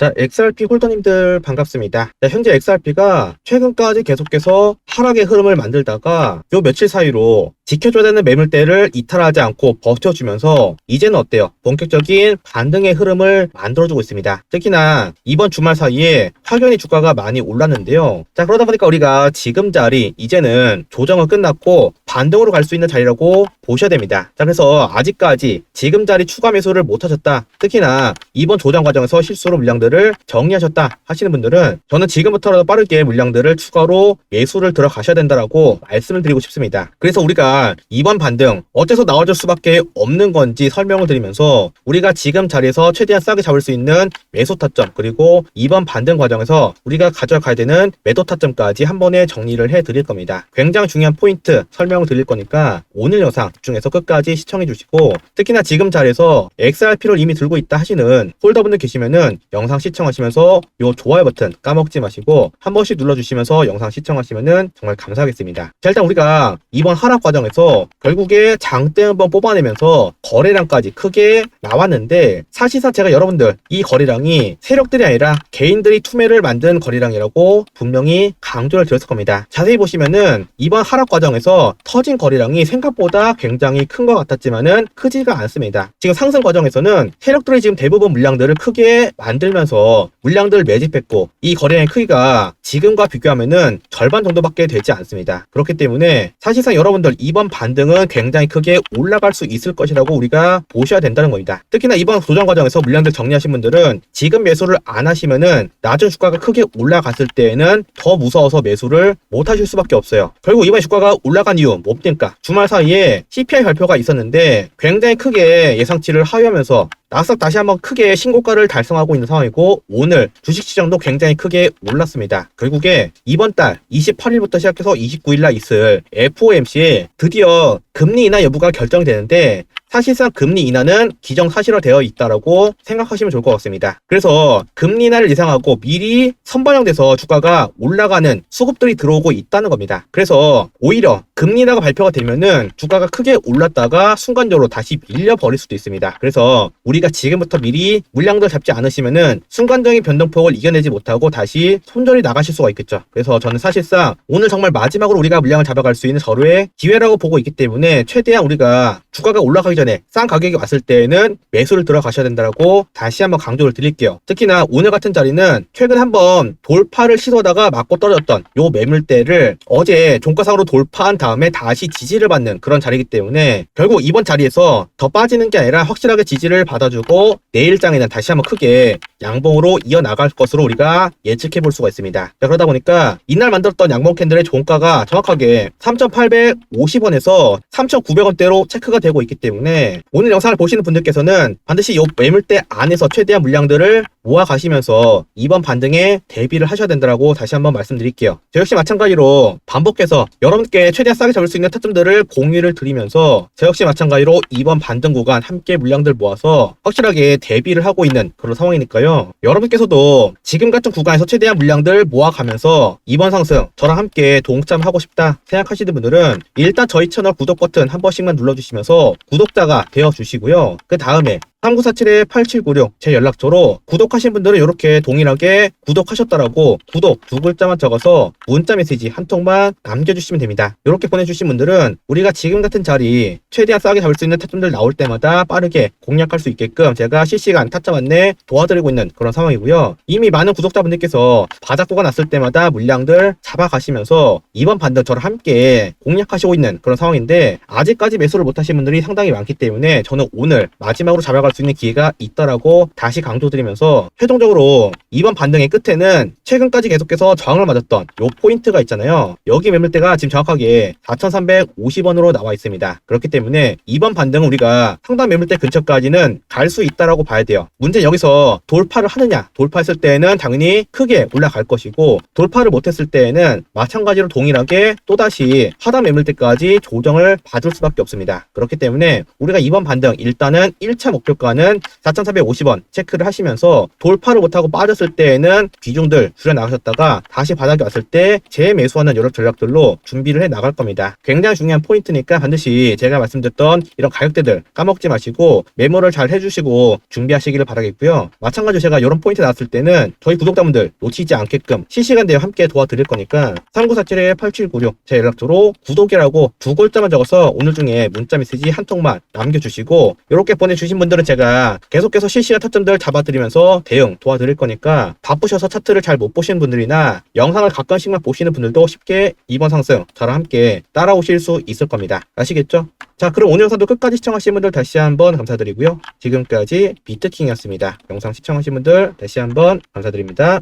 자, XRP 홀더님들 반갑습니다. 자, 현재 XRP가 최근까지 계속해서 하락의 흐름을 만들다가 요 며칠 사이로 지켜줘야 되는 매물대를 이탈하지 않고 버텨주면서 이제는 어때요? 본격적인 반등의 흐름을 만들어주고 있습니다. 특히나 이번 주말 사이에 확연히 주가가 많이 올랐는데요. 자, 그러다 보니까 우리가 지금 자리 이제는 조정은 끝났고 반등으로 갈 수 있는 자리라고 보셔야 됩니다. 자, 그래서 아직까지 지금 자리 추가 매수를 못 하셨다. 특히나 이번 조정 과정에서 실수로 물량들을 정리하셨다 하시는 분들은 저는 지금부터라도 빠르게 물량들을 추가로 매수를 들어가셔야 된다라고 말씀을 드리고 싶습니다. 그래서 우리가 이번 반등 어째서 나와줄 수밖에 없는 건지 설명을 드리면서 우리가 지금 자리에서 최대한 싸게 잡을 수 있는 매수 타점 그리고 이번 반등 과정에서 우리가 가져가야 되는 매도 타점까지 한 번에 정리를 해 드릴 겁니다. 굉장히 중요한 포인트 설명 을 드릴 거니까 오늘 영상 집중해서 끝까지 시청해 주시고 특히나 지금 자리에서 XRP를 이미 들고 있다 하시는 홀더분들 계시면은 영상 시청하시면서 요 좋아요 버튼 까먹지 마시고 한 번씩 눌러주시면서 영상 시청하시면은 정말 감사하겠습니다. 자 일단 우리가 이번 하락 과정에서 결국에 장대 한번 뽑아내면서 거래량까지 크게 나왔는데 사실상 제가 여러분들 이 거래량이 세력들이 아니라 개인들이 투매를 만든 거래량이라고 분명히 강조를 드렸을 겁니다. 자세히 보시면은 이번 하락 과정에서 터진 거래량이 생각보다 굉장히 큰 것 같았지만은 크지가 않습니다. 지금 상승 과정에서는 세력들이 지금 대부분 물량들을 크게 만들면서 물량들을 매집했고 이 거래량의 크기가 지금과 비교하면은 절반 정도밖에 되지 않습니다. 그렇기 때문에 사실상 여러분들 이번 반등은 굉장히 크게 올라갈 수 있을 것이라고 우리가 보셔야 된다는 겁니다. 특히나 이번 조정 과정에서 물량들 정리하신 분들은 지금 매수를 안 하시면은 나중 주가가 크게 올라갔을 때에는 더 무서워서 매수를 못 하실 수밖에 없어요. 결국 이번 주가가 올라간 이유 뭡니까? 주말 사이에 CPI 발표가 있었는데 굉장히 크게 예상치를 하회하면서 나스닥 다시 한번 크게 신고가를 달성하고 있는 상황이고 오늘 주식시장도 굉장히 크게 올랐습니다. 결국에 이번 달 28일부터 시작해서 29일 날 있을 FOMC에 드디어 금리 인하 여부가 결정되는데 사실상 금리 인하는 기정사실화되어 있다라고 생각하시면 좋을 것 같습니다. 그래서 금리 인하를 예상하고 미리 선반영돼서 주가가 올라가는 수급들이 들어오고 있다는 겁니다. 그래서 오히려 금리 인하가 발표가 되면은 주가가 크게 올랐다가 순간적으로 다시 밀려버릴 수도 있습니다. 그래서 우리 가 지금부터 미리 물량들 잡지 않으시면은 순간적인 변동폭을 이겨내지 못하고 다시 손절이 나가실 수가 있겠죠. 그래서 저는 사실상 오늘 정말 마지막으로 우리가 물량을 잡아갈 수 있는 절호의 기회라고 보고 있기 때문에 최대한 우리가 주가가 올라가기 전에 싼 가격이 왔을 때에는 매수를 들어가셔야 된다라고 다시 한번 강조를 드릴게요. 특히나 오늘 같은 자리는 최근 한번 돌파를 시도하다가 맞고 떨어졌던 요 매물대를 어제 종가상으로 돌파한 다음에 다시 지지를 받는 그런 자리이기 때문에 결국 이번 자리에서 더 빠지는 게 아니라 확실하게 지지를 받아주고 내일장에는 다시 한번 크게 양봉으로 이어나갈 것으로 우리가 예측해 볼 수가 있습니다. 자, 그러다 보니까 이날 만들었던 양봉 캔들의 종가가 정확하게 3,850원에서 3,900원대로 체크가 되고 있기 때문에 오늘 영상을 보시는 분들께서는 반드시 이 매물대 안에서 최대한 물량들을 모아 가시면서 이번 반등에 대비를 하셔야 된다고 다시 한번 말씀드릴게요. 저 역시 마찬가지로 반복해서 여러분께 최대한 싸게 잡을 수 있는 타점들을 공유를 드리면서 저 역시 마찬가지로 이번 반등 구간 함께 물량들 모아서 확실하게 대비를 하고 있는 그런 상황이니까요. 여러분께서도 지금 같은 구간에서 최대한 물량들 모아가면서 이번 상승 저랑 함께 동참하고 싶다 생각하시는 분들은 일단 저희 채널 구독 버튼 한 번씩만 눌러주시면서 구독자가 되어 주시고요. 그 다음에 3947-8796 제 연락처로 구독하신 분들은 이렇게 동일하게 구독하셨다라고 구독 두 글자만 적어서 문자 메시지 한 통만 남겨주시면 됩니다. 이렇게 보내주신 분들은 우리가 지금 같은 자리 최대한 싸게 잡을 수 있는 타점들 나올 때마다 빠르게 공략할 수 있게끔 제가 실시간 타점 안내 도와드리고 있는 그런 상황이고요. 이미 많은 구독자분들께서 바닥고가 났을 때마다 물량들 잡아가시면서 이번 반등 저랑 함께 공략하시고 있는 그런 상황인데 아직까지 매수를 못하신 분들이 상당히 많기 때문에 저는 오늘 마지막으로 잡아갈 수 있는 기회가 있다라고 다시 강조드리면서 최종적으로 이번 반등의 끝에는 최근까지 계속해서 저항을 맞았던 요 포인트가 있잖아요. 여기 매물대가 지금 정확하게 4,350원으로 나와 있습니다. 그렇기 때문에 이번 반등은 우리가 상단 매물대 근처까지는 갈 수 있다라고 봐야 돼요. 문제 여기서 돌파를 하느냐? 돌파했을 때는 당연히 크게 올라갈 것이고 돌파를 못했을 때에는 마찬가지로 동일하게 또다시 하단 매물대까지 조정을 받을 수밖에 없습니다. 그렇기 때문에 우리가 이번 반등 일단은 1차 목표 단가는 4,450원 체크를 하시면서 돌파를 못하고 빠졌을 때에는 비중들 줄여 나가셨다가 다시 바닥에 왔을 때 재매수하는 여러 전략들로 준비를 해 나갈 겁니다. 굉장히 중요한 포인트니까 반드시 제가 말씀드렸던 이런 가격대들 까먹지 마시고 메모를 잘 해주시고 준비하시기를 바라겠고요. 마찬가지로 제가 이런 포인트 나왔을 때는 저희 구독자분들 놓치지 않게끔 실시간 대응 함께 도와드릴 거니까 3947-8796 제 연락처로 구독이라고 두 글자만 적어서 오늘 중에 문자 메시지 한 통만 남겨주시고 이렇게 보내주신 분들은 제가 계속해서 실시간 타점들 잡아드리면서 대응 도와드릴 거니까 바쁘셔서 차트를 잘 못 보시는 분들이나 영상을 가끔씩만 보시는 분들도 쉽게 이번 상승 저랑 함께 따라오실 수 있을 겁니다. 아시겠죠? 자 그럼 오늘 영상도 끝까지 시청하신 분들 다시 한번 감사드리고요. 지금까지 비트킹이었습니다. 영상 시청하신 분들 다시 한번 감사드립니다.